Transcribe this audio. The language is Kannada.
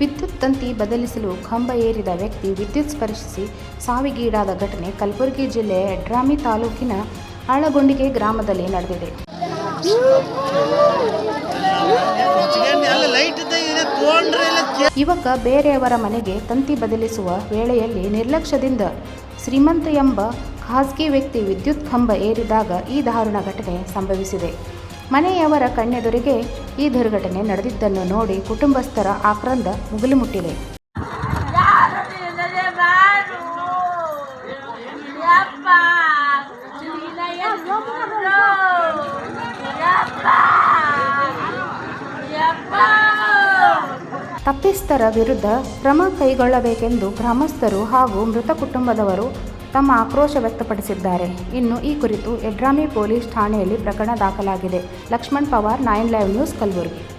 ವಿದ್ಯುತ್ ತಂತಿ ಬದಲಿಸಲು ಕಂಬ ಏರಿದ ವ್ಯಕ್ತಿ ವಿದ್ಯುತ್ ಸ್ಪರ್ಶಿಸಿ ಸಾವಿಗೀಡಾದ ಘಟನೆ ಕಲಬುರಗಿ ಜಿಲ್ಲೆಯ ಯಡ್ರಾಮಿ ತಾಲೂಕಿನ ಆಳಗೊಂಡಿಗೆ ಗ್ರಾಮದಲ್ಲಿ ನಡೆದಿದೆ. ಯುವಕ ಬೇರೆಯವರ ಮನೆಗೆ ತಂತಿ ಬದಲಿಸುವ ವೇಳೆಯಲ್ಲಿ ನಿರ್ಲಕ್ಷ್ಯದಿಂದ ಶ್ರೀಮಂತ ಎಂಬ ಖಾಸಗಿ ವ್ಯಕ್ತಿ ವಿದ್ಯುತ್ ಕಂಬ ಏರಿದಾಗ ಈ ದಾರುಣ ಘಟನೆ ಸಂಭವಿಸಿದೆ. ಮನೆಯವರ ಕಣ್ಣೆದುರಿಗೆ ಈ ದುರ್ಘಟನೆ ನಡೆದಿದ್ದನ್ನು ನೋಡಿ ಕುಟುಂಬಸ್ಥರ ಆಕ್ರಂದ ಮುಗಿಲು ಮುಟ್ಟಿದೆ ತಪ್ಪಿಸ್ಥರ ವಿರುದ್ಧ ಕ್ರಮ ಕೈಗೊಳ್ಳಬೇಕೆಂದು ಗ್ರಾಮಸ್ಥರು ಹಾಗೂ ಮೃತ ಕುಟುಂಬದವರು ತಮ್ಮ ಆಕ್ರೋಶ ವ್ಯಕ್ತಪಡಿಸಿದ್ದಾರೆ. ಇನ್ನು ಈ ಕುರಿತು ಎಡ್ರಾಮಿ ಪೊಲೀಸ್ ಠಾಣೆಯಲ್ಲಿ ಪ್ರಕರಣ ದಾಖಲಾಗಿದೆ. Laxman Pawar, nine live news, Kalaburagi.